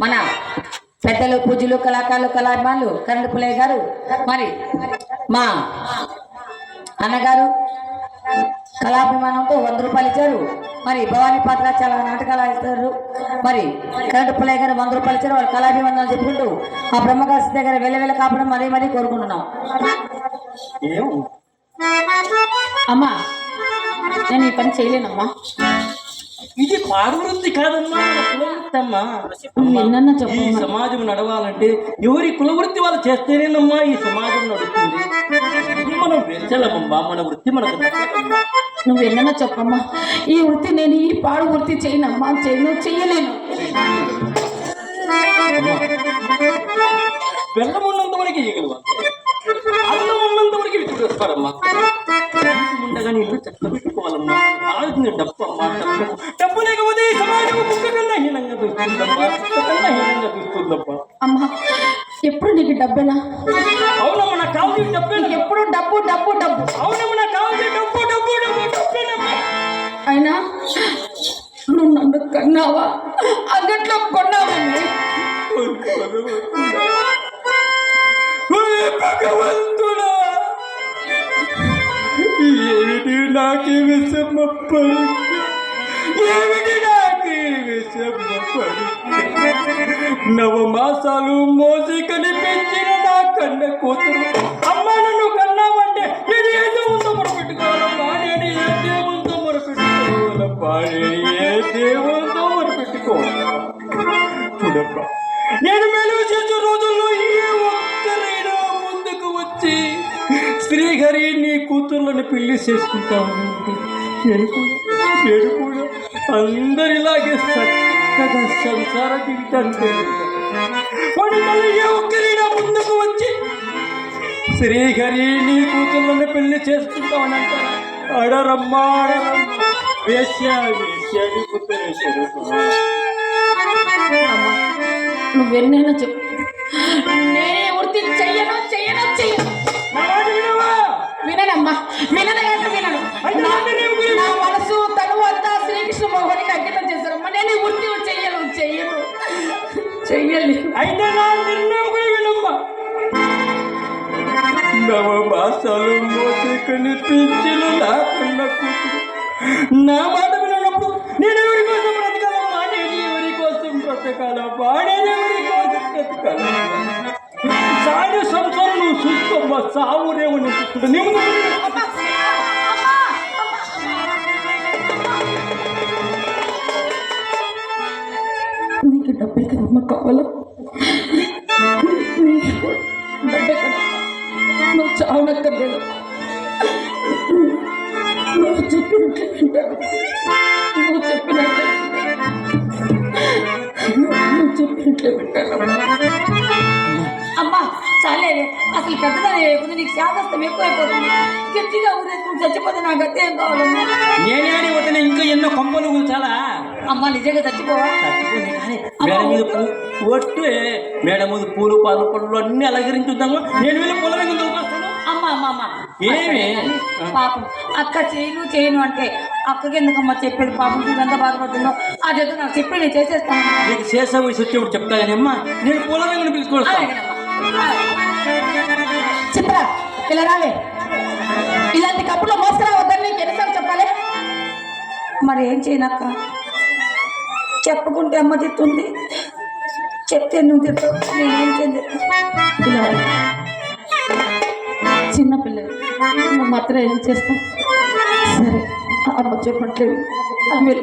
మన పెద్దలు పూజలు కళాకారులు కళాభిమానులు కరెంటు పుల్లయ్య గారు మరి మా అన్నగారు కళాభిమానంతో వంద రూపాయలు ఇచ్చారు. మరి భవానీ పాత్ర చాలా నాటకాలు ఇస్తారు మరి కరెంటు పుల్లయ్య గారు వంద రూపాయలు ఇచ్చారు. వాళ్ళు కళాభిమానాలు చెప్పుకుంటూ ఆ బ్రహ్మగారి దగ్గర వెళ్ళ వెళ్ళ కాపడం మరీ మరీ కోరుకుంటున్నాం. అమ్మా నేను ఈ పని చేయలేనమ్మా. ఇది పారువృత్తి కాదమ్మా కులవృత్తమ్మా. ఈ సమాజం నడవాలంటే ఎవరి కులవృత్తి వాళ్ళు చేస్తేనేనమ్మా ఈ సమాజం నడుస్తుంది? మనం వెచ్చలమ్మా మన వృత్తి మనకు. నువ్వు ఎన్నన్నా చెప్పమ్మా. ఈ వృత్తి నేను ఈ పాడు వృత్తి చేయనమ్మా చేయను చెయ్యలేను బెల్లం ఉన్నంత వరకు అన్నం ఉన్నంత వరకు విచ్చుకొస్తారమ్మా ఉండగా నీళ్ళు చెత్త పెట్టుకోవాలమ్మా డబ్బు లేకపోతే ఈ సమాజం కుక్క కన్నా హీనంగా చూస్తుందమ్మా కుక్క కన్నా హీనంగా చూస్తుందమ్మా అమ్మా ఎప్పుడు నీకు డబ్బేనా? అవునమ్మా నాకు కావాల్సిన డబ్బే నీకు ఎప్పుడు డబ్బు డబ్బు డబ్బు? అవునమ్మా నాకు కావాల్సిన డబ్బు డబ్బు డబ్బు డబ్బేనమ్మా అయినా నువ్వు నన్ను కన్నావా? అంగట్లో కొన్నావని ఓయ్ భగవంతుడా! ఏమిటి నాకి విషమ నవ మాసాలు మోసి కనిపించిన నా కన్న కూతురు. అమ్మ నన్ను కన్నావంటే నేను ఏ దేవుంతో మొరపెట్టుకోవాలమ్మా నేను ఏ దేవుంతో మొరపెట్టుకోవాలమ్మా నేను ఏ దేవుంతో మొరపెట్టుకోవాలమ్మా నేను మెలుగు చేసే రోజుల్లో ఏ ఒక్కరైనా ముందుకు వచ్చి శ్రీహరి నీ కూతుర్లను పెళ్ళి చేసుకుంటాను నేను కూడా నేను కూడా అందరిలాగే చక్కగా సంసార జీవితాన్ని పడుతుంది ముందుకు వచ్చి శ్రీహరి నీ కూతుళ్ళని పెళ్ళి చేసుకుంటామని అంటారా. అడరమ్మా వేశ్య వేశ్య నువ్వెన్నైనా చెప్పు. అయితే నా నిర్ణయం కూడా వినమ్మా నవమాసాలు మోసి కనిపించిన నా కన్న కూతురు నా మాట వినప్పుడు నేను ఎవరి కోసం బ్రతకాలమ్మా నేను ఎవరి కోసం బ్రతకాలమ్మా నేను ఎవరి కోసం బ్రతకాలమ్మా సాయి సంసారం నువ్వు చూసుకోమ్మా సావు రేవు నేను చూసుకుంటా నీకు కావాలా? నువ్వు చావనక్కర్లేదు నువ్వు చెప్పినట్లే వింటాను నువ్వు చెప్పినట్లే నువ్వు చెప్పినట్లే వింటాను అమ్మా చాలే అసలు పెద్దదాని లేకపోతే నీకు శాదస్తం ఎక్కువైపోతుంది. గట్టిగా ఊరేసుకుని చచ్చిపోతే నాకు గతి ఏం కావాలమ్మా నేనే వదిన ఇంకా ఎన్నో కొమ్మలు కూర్చాలా అమ్మా నిజంగా చచ్చిపోవా? కానీ మేడ మీద పూ ఒట్టు మేడ మీద పూలు పాలు పళ్ళు అన్ని అలంకరించుద్దాము నేను వెళ్ళి పొలం మీద అమ్మ అమ్మ అమ్మ. ఏమి? పాపం. అక్క చేయను చేయను అంటే అక్కకి ఎందుకమ్మా చెప్పాడు పాపం చూడు ఎంత బాధపడుతుందో అదేదో నాకు చెప్పి నేను చేసేస్తాను. నీకు శేష వయసు వచ్చేప్పుడు చెప్తా కానీ అమ్మా నేను పొలం పిలుచుకొస్తాను చిత్ర ఇలా రావే ఇలాంటి కప్పులో మోసరా వద్దని నీకు ఎన్నిసార్లు చెప్పాలి? మరి ఏం చేయనక్క చెప్పుకుంటే అమ్మ తిట్టుంది చెప్తే నువ్వు తిట్టావు. నేనేం చేయను? ఇలా నువ్వు మాత్రం ఏం చేస్తాం సరే అమ్మ చెప్పట్లేదు. మీరు